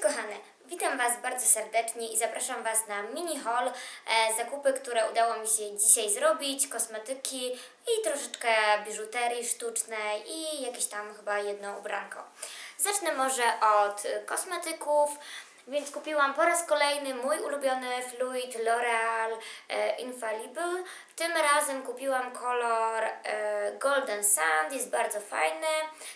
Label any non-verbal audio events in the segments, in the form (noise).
kochane, witam Was bardzo serdecznie i zapraszam Was na mini haul, e, zakupy, które udało mi się dzisiaj zrobić, kosmetyki i troszeczkę biżuterii sztucznej i jakieś tam chyba jedno ubranko. Zacznę może od kosmetyków, więc kupiłam po raz kolejny mój ulubiony fluid L'Oreal e, Infallible. Tym razem kupiłam kolor e, Golden Sand, jest bardzo fajny.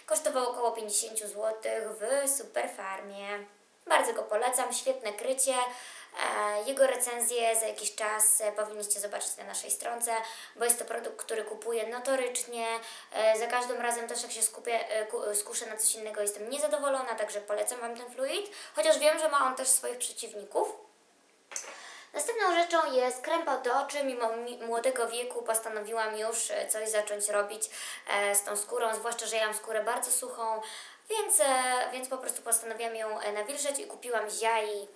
Kosztował około 50 zł w Superfarmie. Bardzo go polecam, świetne krycie. E, Jego recenzję za jakiś czas e, powinniście zobaczyć na naszej stronce, bo jest to produkt, który kupuję notorycznie. E, Za każdym razem też jak się skupię, ku- skuszę na coś innego jestem niezadowolona, także polecam Wam ten fluid, chociaż wiem, że ma on też swoich przeciwników. Następną rzeczą jest krem pod oczy. Mimo mi- młodego wieku postanowiłam już e, coś zacząć robić e, z tą skórą, zwłaszcza, że ja mam skórę bardzo suchą, więc, e, więc po prostu postanowiłam ją nawilżyć i kupiłam z Jai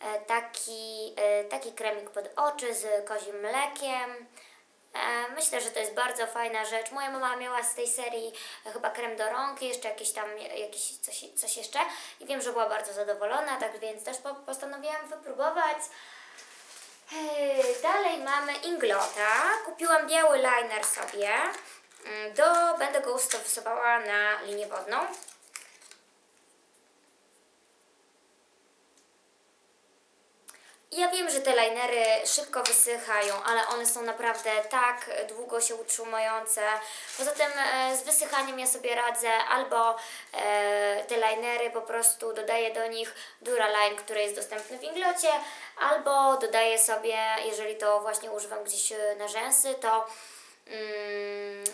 e, taki, taki kremik pod oczy z kozim mlekiem. Myślę, że to jest bardzo fajna rzecz. Moja mama miała z tej serii chyba krem do rąk, jeszcze jakiś tam jakiś coś, coś jeszcze i wiem, że była bardzo zadowolona, tak więc też po, postanowiłam wypróbować. Dalej mamy Inglota. Kupiłam biały liner sobie. Mm, Do, będę go stosowała na linię wodną. Ja wiem, że te linery szybko wysychają, ale one są naprawdę tak długo się utrzymujące. Poza tym e, z wysychaniem ja sobie radzę, albo e, te linery po prostu dodaję do nich Duraline, który jest dostępny w Inglocie, albo dodaję sobie, jeżeli to właśnie używam gdzieś e, na rzęsy, to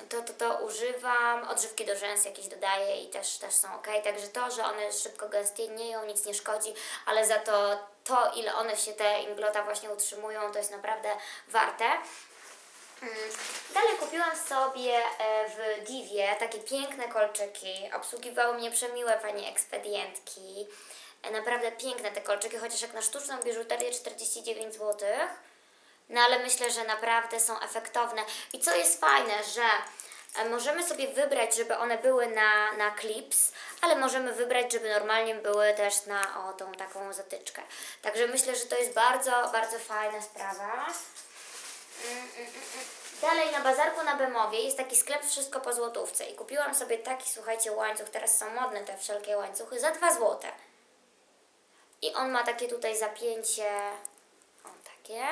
to, to, to używam, odżywki do rzęs jakieś dodaję i też, też są ok. Także to, że one szybko gęstnieją, nic nie szkodzi, ale za to, to ile one się te inglota właśnie utrzymują, to jest naprawdę warte. Mm, Dalej kupiłam sobie e, w Divie takie piękne kolczyki. Obsługiwały mnie przemiłe panie ekspedientki. E, Naprawdę piękne te kolczyki, chociaż jak na sztuczną biżuterię 49 zł. No ale myślę, że naprawdę są efektowne. I co jest fajne, że e, możemy sobie wybrać, żeby one były na, na clips, ale możemy wybrać, żeby normalnie były też na o, tą taką zatyczkę. Także myślę, że to jest bardzo, bardzo fajna sprawa. Mm, mm, mm. Dalej na bazarku na Bemowie jest taki sklep Wszystko po złotówce i kupiłam sobie taki, słuchajcie, łańcuch, teraz są modne te wszelkie łańcuchy, za 2 złote. I on ma takie tutaj zapięcie, o takie.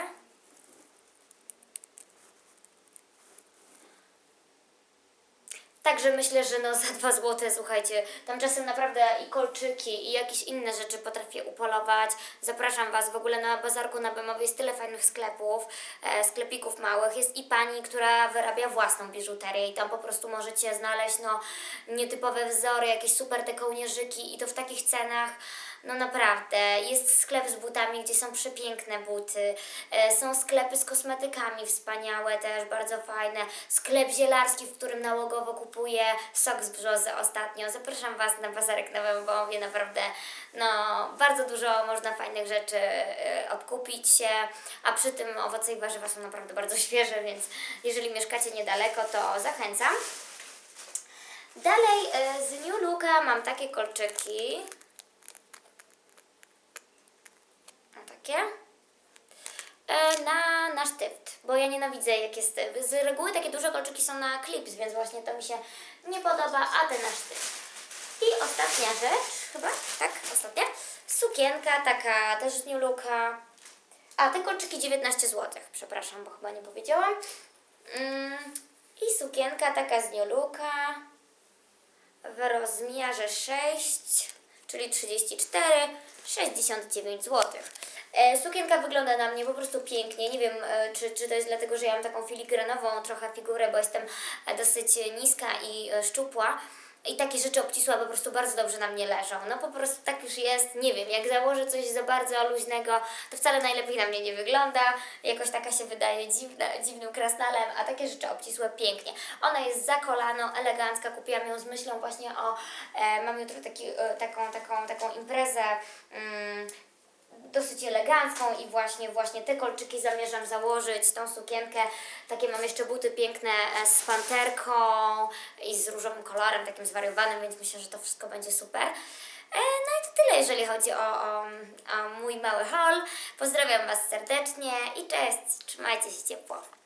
Także myślę, że no (laughs) za 2 złote, słuchajcie, tam czasem naprawdę i kolczyki i jakieś inne rzeczy potrafię upolować. Zapraszam Was w ogóle na bazarku na Bemowie, jest tyle fajnych sklepów, e, sklepików małych. Jest i pani, która wyrabia własną biżuterię i tam po prostu możecie znaleźć no nietypowe wzory, jakieś super te kołnierzyki i to w takich cenach. No naprawdę, jest sklep z butami, gdzie są przepiękne buty, e, są sklepy z kosmetykami wspaniałe też, bardzo fajne, sklep zielarski, w którym nałogowo kupuję sok z brzozy ostatnio. Zapraszam Was na bazarek na Wębowie, naprawdę no, bardzo dużo można fajnych rzeczy e, odkupić się, a przy tym owoce i warzywa są naprawdę bardzo (laughs) świeże, więc jeżeli mieszkacie niedaleko, to zachęcam. Dalej e, z New Looka mam takie kolczyki. O, takie. E, Na, na sztyft, bo ja nienawidzę jak jest. Z reguły takie duże kolczyki są na klips, więc właśnie to mi się nie podoba, a te na sztyft. I ostatnia rzecz, chyba, tak, ostatnia. Sukienka taka też z New Looka. A, te kolczyki 19 zł, przepraszam, bo chyba nie powiedziałam. Mm, I sukienka taka z New Looka w rozmiarze 6, czyli 34, 69 zł. E, sukienka wygląda na mnie po prostu pięknie. Nie wiem, e, czy, czy to jest dlatego, że ja mam taką filigranową trochę figurę, bo jestem e, dosyć niska i szczupła. I takie rzeczy obcisłe po prostu bardzo dobrze na mnie leżą. No po prostu tak już jest, nie wiem, jak założę coś za bardzo luźnego, to wcale najlepiej na mnie nie wygląda. Jakoś taka się wydaje dziwna, dziwnym krasnalem, a takie rzeczy obcisłe pięknie. Ona jest za kolano, elegancka, kupiłam ją z myślą właśnie o, e, mam jutro taki, e, taką, taką, taką imprezę, mm, dosyć elegancką i właśnie właśnie te kolczyki zamierzam założyć, tą sukienkę. Takie mam jeszcze buty piękne e, z panterką i z różowym kolorem, takim zwariowanym, więc myślę, że to wszystko będzie super. E, no i to tyle, jeżeli chodzi o, o, o mój mały haul. Pozdrawiam Was serdecznie i cześć, trzymajcie się ciepło.